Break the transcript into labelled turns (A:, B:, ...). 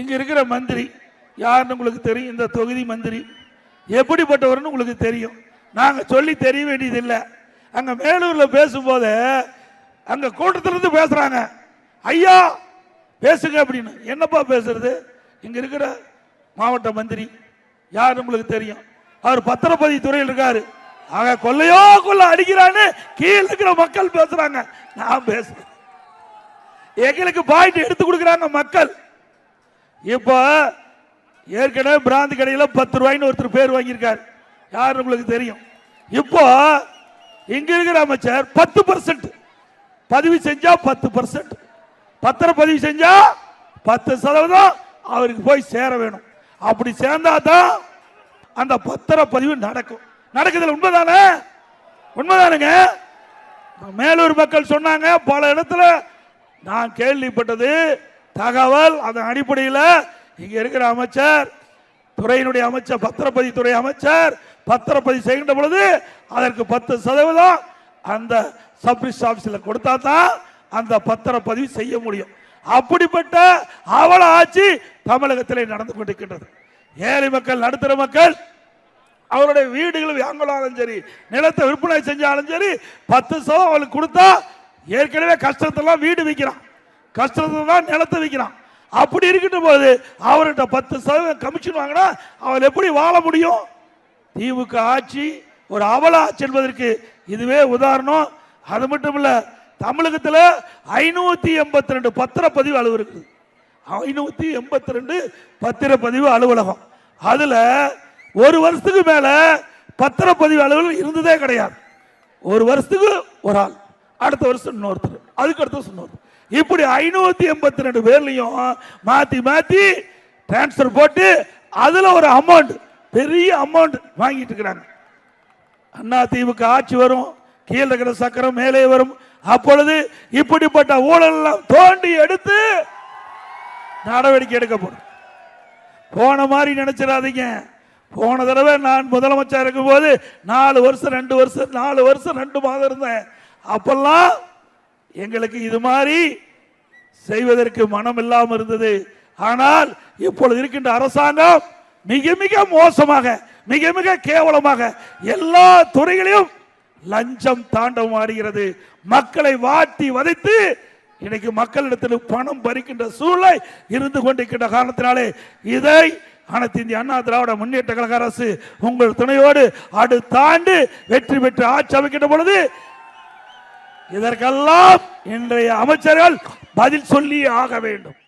A: இங்க இருக்கிற மந்திரி யாருன்னு உங்களுக்கு தெரியும்? இந்த தொகுதி மந்திரி. எப்படிப்பட்டவர்னு உங்களுக்கு தெரியும். நாங்கள் சொல்லி தெரிய வேண்டியதில்லை. அங்கே மேலூரில் பேசும்போது அங்கே கூட்டத்துல இருந்து ஐயா பேசுங்க அப்படின்னு. என்னப்பா பேசுறது? இங்கே இருக்கிற மாவட்ட மந்திரி யார் உங்களுக்கு தெரியும்? அவர் பத்திரப்பதிவு துறையில் இருக்காரு. ஆக கொள்ளையோ கொள்ள அடிக்கிறான்னு கீழே இருக்கிற மக்கள் பேசுறாங்க. நான் பேசுறேன். எங்களுக்கு பாயிண்ட் எடுத்து கொடுக்குறாங்க மக்கள். இப்போ ஏற்கனவே பிராந்தி கடையில் பத்து ரூபாய்னு ஒருத்தர் பேர் வாங்கியிருக்கார். யார் உங்களுக்கு தெரியும்? இப்போ இங்க இருக்கிற அமைச்சர் பத்து பர்சன்ட் பதிவு செஞ்சா பத்து பர்சன்ட் பத்திர பதிவு செஞ்சா பத்து சதவீதம் அவருக்கு போய் சேர வேணும். அப்படி சேர்ந்தா தான் அந்த பத்திர பதிவு நடக்கும். நடக்குதுல உண்மைதானே? உண்மைதானுங்க. மேலூர் மக்கள் சொன்னாங்க பல இடத்துல நான் கேள்விப்பட்டது தகவல் அதன் அடிப்படையில் இங்க இருக்கிற அமைச்சர் துறையினுடைய அமைச்சர் பத்திரப்பதித்துறை அமைச்சர் பத்திரப்பதிவு செய்கின்ற பொழுது அதற்கு பத்து சதவீதம் அந்த சப்ரிஸ் ஆஃபீஸில் கொடுத்தா தான் அந்த பத்திரப்பதிவு செய்ய முடியும். அப்படிப்பட்ட அவல ஆட்சி தமிழகத்தில் நடந்து கொண்டிருக்கின்றது. ஏழை மக்கள் நடுத்தர மக்கள் அவருடைய வீடுகள் வாங்கலாலும் சரி நிலத்தை விற்பனை செஞ்சாலும் சரி பத்து சதவீதம் அவளுக்கு கொடுத்தா ஏற்கனவே கஷ்டத்தெல்லாம் வீடு விற்கிறான். கஷ்டத்தை தான் நிலத்தை விற்கிறான் அப்படி இருக்கின்ற போது அவர்கிட்ட பத்து சதவீதம் கமிஷன் வாங்கினா அவள் எப்படி வாழ முடியும்? திமுக ஆட்சி ஒரு அவல ஆட்சி என்பதற்கு இதுவே உதாரணம். அது மட்டும் இல்லை தமிழகத்தில் ஐநூற்றி எண்பத்தி ரெண்டு பத்திரப்பதிவு அலுவலகம் இருக்குது ஐநூற்றி எண்பத்தி ரெண்டு பத்திரப்பதிவு அலுவலகம். அதில் ஒரு வருஷத்துக்கு மேலே பத்திரப்பதிவு அலுவலகம் இருந்ததே கிடையாது. ஒரு வருஷத்துக்கு ஒரு ஆள். அடுத்த வருஷம் இன்னொருத்தர் அதுக்கு அடுத்த வருஷம் இன்னொருத்தர். இப்படி ஐநூத்தி எண்பத்தி ரெண்டு பேர்லையும் மாத்தி மாத்தி டிரான்ஸ்ஃபர் போட்டு அதுல ஒரு அமௌண்ட் பெரிய அமௌண்ட் வாங்கிட்டு இருக்கிறாங்க. அண்ணா தீவுக்கு ஆட்சி வரும் கீழே இருக்கிற சக்கரம் மேலே வரும். அப்பொழுது இப்படிப்பட்ட ஊழல் எல்லாம் தோண்டி எடுத்து நடவடிக்கை எடுக்க போறோம். போன மாதிரி நினைச்சிடாதீங்க. போன தடவை நான் முதலமைச்சர் இருக்கும்போது நாலு வருஷம் ரெண்டு வருஷம் நாலு வருஷம் ரெண்டு மாதம் இருந்தேன். அப்பெல்லாம் எங்களுக்கு இது மாதிரி செய்வதற்கு மனம் இல்லாமல் இருந்தது. ஆனால் இப்பொழுது இருக்கின்ற அரசாங்கம் மிக மிக மோசமாக மிக மிக கேவலமாக எல்லா துறைகளையும் லஞ்சம் தாண்டவம் ஆடுகிறது. மக்களை வாட்டி வதைத்து இன்னைக்கு மக்களிடத்தில் பணம் பறிக்கின்ற சூழ்நிலை இருந்து கொண்டிருக்கின்ற காரணத்தினாலே இதை அனைத்து இந்திய அண்ணா திராவிட முன்னேற்ற கழக அரசு உங்கள் துணையோடு அடுத்த ஆண்டு வெற்றி பெற்று ஆட்சி அமைக்கின்ற பொழுது இதற்கெல்லாம் இன்றைய அமைச்சர்கள் பதில் சொல்லி ஆக வேண்டும்.